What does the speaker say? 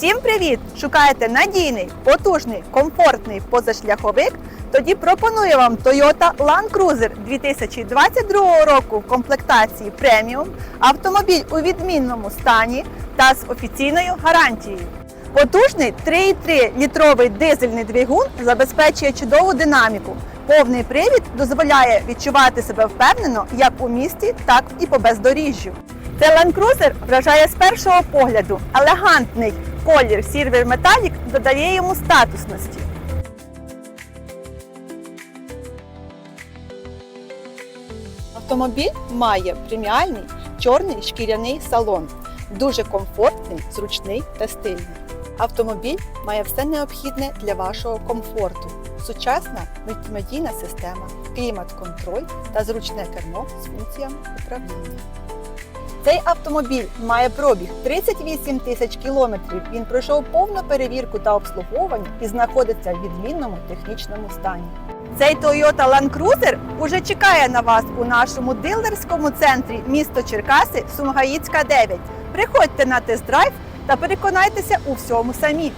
Всім привіт! Шукаєте надійний, потужний, комфортний позашляховик? Тоді пропоную вам Toyota Land Cruiser 2022 року в комплектації преміум, автомобіль у відмінному стані та з офіційною гарантією. Потужний 3,3 літровий дизельний двигун забезпечує чудову динаміку. Повний привід дозволяє відчувати себе впевнено як у місті, так і по бездоріжжю. Цей Land Cruiser вражає з першого погляду. Елегантний колір Silver Metallic додає йому статусності. Автомобіль має преміальний чорний шкіряний салон, дуже комфортний, зручний та стильний. Автомобіль має все необхідне для вашого комфорту: сучасна мультимедійна система, клімат-контроль та зручне кермо з функціями управління. Цей автомобіль має пробіг 38 тисяч кілометрів. Він пройшов повну перевірку та обслуговування і знаходиться в відмінному технічному стані. Цей Toyota Land Cruiser уже чекає на вас у нашому дилерському центрі місто Черкаси, Сумгаїцька 9. Приходьте на тест-драйв та переконайтеся у всьому самі.